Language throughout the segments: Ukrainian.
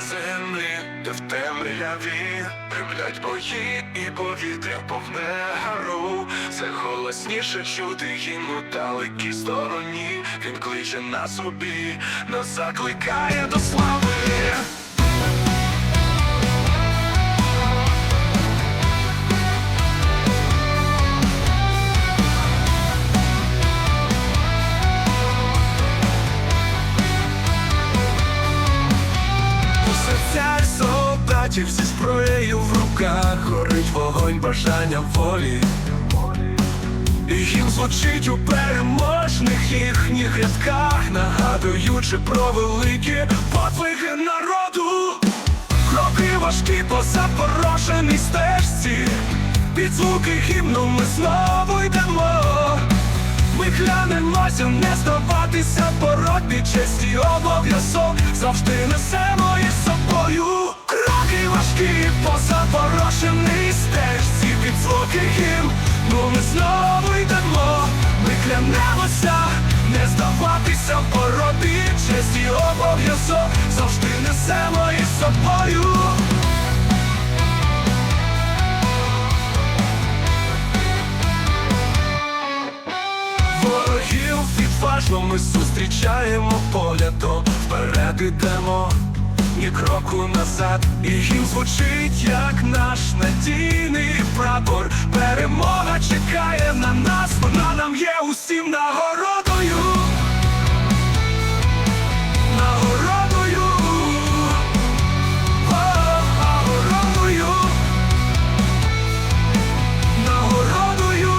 землі, де в темряві примлять бої і повітря повне гару. Все голосніше чути їм у далекій стороні. Він кличе на собі, нас закликає до слави солдатів зі зброєю в руках Горить вогонь бажання волі? І їм звучить у переможних їхніх рядках Нагадуючи про великі подвиги народу. Кроки важкі по запорошеній стежці. Під звуки гімну ми знову йдемо. Ми клянемося не здаватися боротьбі честі обов'язок завжди несемо із собою гімн Ну ми знову йдемо, ми клянемося не здаватися в боротьбі честі обов'язок завжди несемо із собою. Ворогів відважно ми зустрічаємо поглядом Вперед ідемо, ні кроку назад. І їм звучить, як наш надійний прапор є усім нагородою. Нагородою. Нагородою. Нагородою.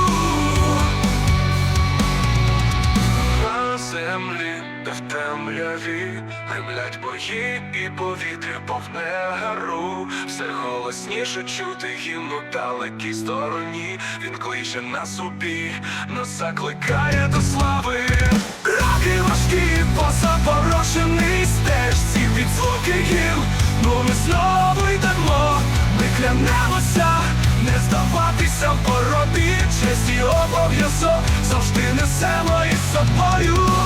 На землі, де в темряві Гремлять бої і повітря повне гару голосніше чути гімн у далекій стороні. Він кличе на собі, нас закликає до слави. Раки важкі по запорошеній стежці Під звуки гімн, ну ми знову йдемо Ми клянемося не здаватися в боротьбі Честь і обов'язок завжди несемо із собою